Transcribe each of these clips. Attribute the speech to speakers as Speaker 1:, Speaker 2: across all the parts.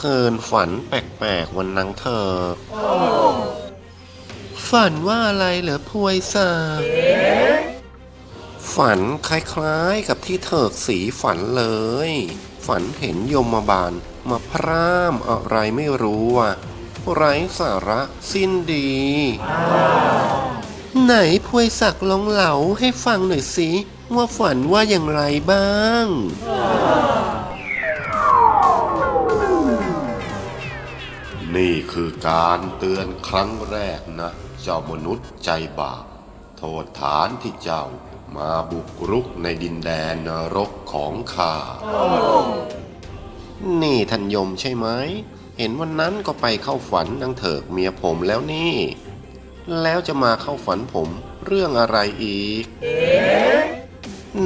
Speaker 1: คืนฝันแปลกๆวันนั้นเธอ ฝันว่าอะไรเหรอพวยสาฝันคล้ายๆกับที่เถิกสีฝันเลย ฝันเห็นยมบาลมาพร่ามอะไรไม่รู้อะไร้สาระสิ้นดี ไหนพวยศักลองเหลาให้ฟังหน่อยสิ ว่าฝันว่าอย่างไรบ้าง นี่คือการเตือนครั้งแรกนะ เจ้ามนุษย์ใจบาปโทษฐานที่เจ้ามาบุกรุกในดินแดนนรกของข้า นี่ท่านยมใช่ไหม เห็นวันนั้นก็ไปเข้าฝันนางเถิกเมียผมแล้วนี่ แล้วจะมาเข้าฝันผมเรื่องอะไรอีก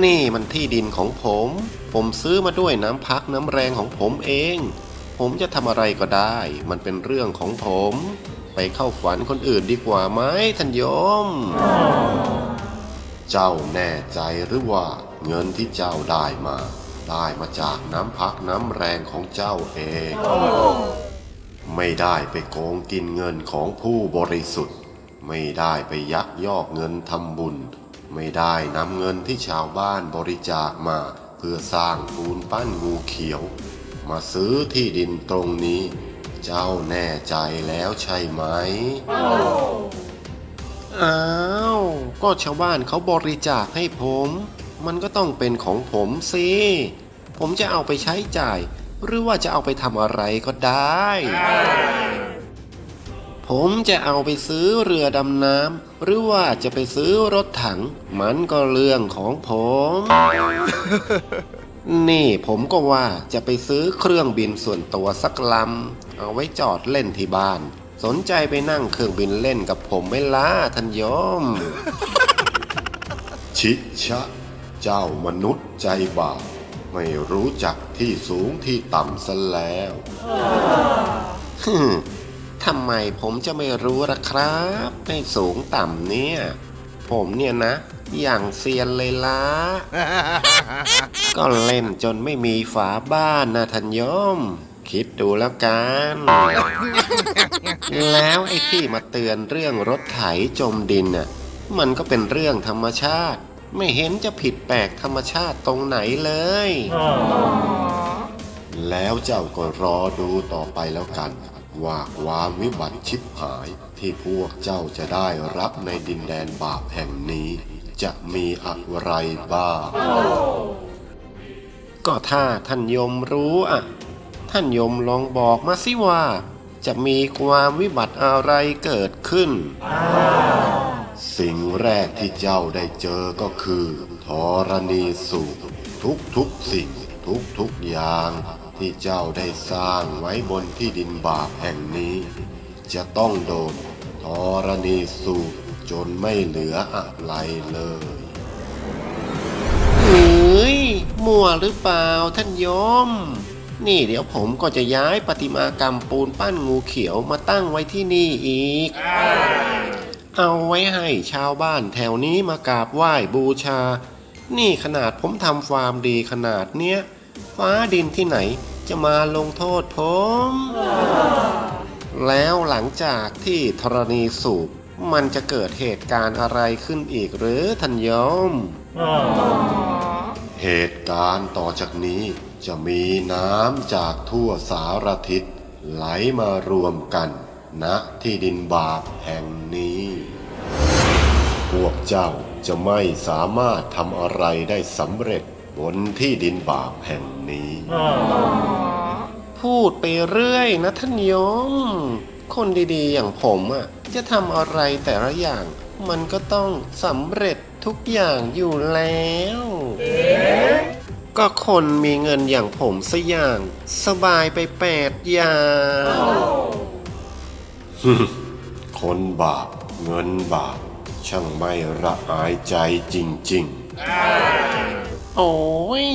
Speaker 1: นี่มันที่ดินของผม ผมซื้อมาด้วยน้ำพักน้ำแรงของผมเอง ผมจะทำอะไรก็ได้ มันเป็นเรื่องของผม ไปเข้าฝันคนอื่นดีกว่าไหมท่านโยม เจ้าแน่ใจหรือว่า เงินที่เจ้าได้มา ได้มาจากน้ำพักน้ำแรงของเจ้าเอง ไม่ได้ไปโกงกินเงินของผู้บริสุทธิ์ ไม่ได้ไปยักยอกเงินทำบุญ ไม่ได้นำเงินที่ชาวบ้านบริจาคมา เพื่อสร้างปูนปั้นงูเขียว มาซื้อที่ดินตรงนี้ เจ้าแน่ใจแล้วใช่ไหม อ้าว ก็ชาวบ้านเขาบริจาคให้ผม มันก็ต้องเป็นของผมสิ ผมจะเอาไปใช้จ่าย หรือว่าจะเอาไปทำอะไรก็ได้ ผมจะเอาไปซื้อเรือดำน้ำหรือว่าจะไปซื้อรถถัง มันก็เรื่องของผม นี่ผมก็ว่าจะไปซื้อเครื่องบินส่วนตัวสักลำเอาไว้จอดเล่นที่บ้าน สนใจไปนั่งเครื่องบินเล่นกับผมไหม่ล่ะท่านโยม ชิชะ เจ้ามนุษย์ใจบาปไม่รู้จักที่สูงที่ต่ำซะแล้วฮึมทำไมผมจะไม่รู้ล่ะครับในสูงต่ำเนี่ย ผมเนี่ยนะ อย่างเซียนเลยละก็เล่นจนไม่มีฝาบ้านนะท่านโยม คิดดูแล้วกัน แล้วไอ้ที่มาเตือนเรื่องรถไถจมดินน่ะมันก็เป็นเรื่องธรรมชาติ ไม่เห็นจะผิดแปลกธรรมชาติตรงไหนเลย แล้วเจ้าก็รอดูต่อไปแล้วกัน ว่าความวิบัติชิบหายที่พวกเจ้าจะได้รับในดินแดนบาปแห่งนี้ จะมีอะไรบ้างก็ถ้าท่านยมรู้อะ ท่านยมลองบอกมาสิว่า จะมีความวิบัติอะไรเกิดขึ้น สิ่งแรกที่เจ้าได้เจอก็คือธรณีสูบทุกทุกๆสิ่งทุกทุกๆอย่าง ที่เจ้าได้สร้างไว้บนที่ดินบาปแห่งนี้ จะต้องโดนธรณีสูบจนไม่เหลืออะไรเลยเฮ้ยมั่วหรือเปล่าท่านยม นี่เดี๋ยวผมก็จะย้ายประติมากรรมปูนปั้นงูเขียวมาตั้งไว้ที่นี่อีก เอาไว้ให้ชาวบ้านแถวนี้มากราบไหว้บูชา นี่ขนาดผมทำฟาร์มดีขนาดเนี้ย ฟ้าดินที่ไหนจะมาลงโทษผม แล้วหลังจากที่ธรณีสูบมันจะเกิดเหตุการณ์อะไรขึ้นอีกหรือท่านโยม เหตุการณ์ต่อจากนี้จะมีน้ำจากทั่วสารทิศไหลมารวมกันณที่ดินบาปแห่งนี้ พวกเจ้าจะไม่สามารถทำอะไรได้สำเร็จ บนที่ดินบาปแห่งนี้ พูดไปเรื่อยนะท่านโยม คนดีๆอย่างผมอะ จะทำอะไรแต่ละอย่าง มันก็ต้องสำเร็จทุกอย่างอยู่แล้ว ก็คนมีเงินอย่างผมสัอย่าง สบายไปแปดอย่าง คนบาปเงินบาปช่างไม่ระอายใจจริง ๆ โอ้ย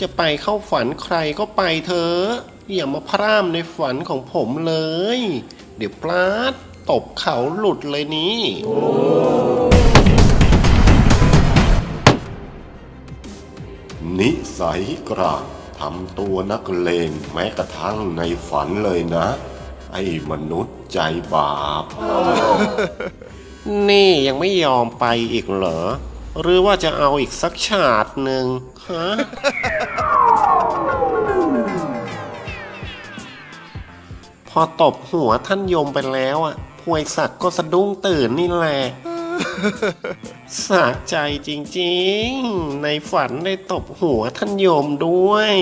Speaker 1: จะไปเข้าฝันใครก็ไปเถอะอย่ามาพร่ำในฝันของผมเลย เดี๋ยวปลาดตบเขาหลุดเลยนี่นิสัยกลางททำตัวนักเลงแม้กระทั่งในฝันเลยนะ ไอ้มนุษย์ใจบาป นี่ยังไม่ยอมไปอีกเหรอ หรือว่าจะเอาอีกสักฉาดหนึ่งฮะพอตบหัวท่านยมไปแล้วอะพวยศักดิ์ก็สะดุ้งตื่นนี่แหละสะใจจริงๆ ในฝันได้ตบหัวท่านโยมด้วย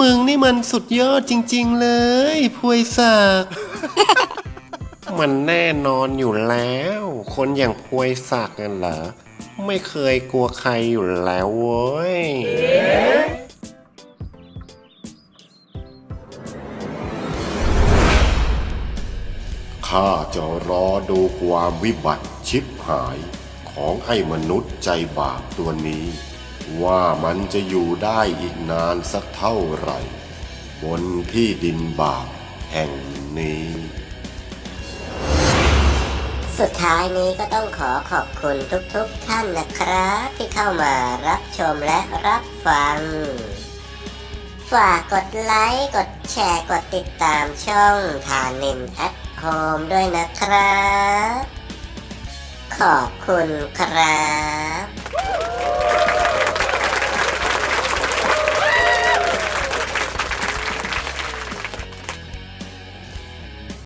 Speaker 1: มึงนี่มันสุดยอดจริงๆเลย พวยศักดิ์ มันแน่นอนอยู่แล้ว คนอย่างพวยศักดิ์นั่นเหรอ ไม่เคยกลัวใครอยู่แล้วเว้ย ข้าจะรอดูความวิบัติชิบหายของไอ้มนุษย์ใจบาปตัวนี้ ว่ามันจะอยู่ได้อีกนานสักเท่าไหร่ บนที่ดินบาปแห่งนี้
Speaker 2: สุดท้ายนี้ก็ต้องขอขอบคุณทุกๆทท่านนะครับ ที่เข้ามารับชมและรับฟัง ฝากกดไลค์ กดแชร์ กดติดตามช่องทานินแอดโฮมด้วยนะครับ ขอบคุณครับ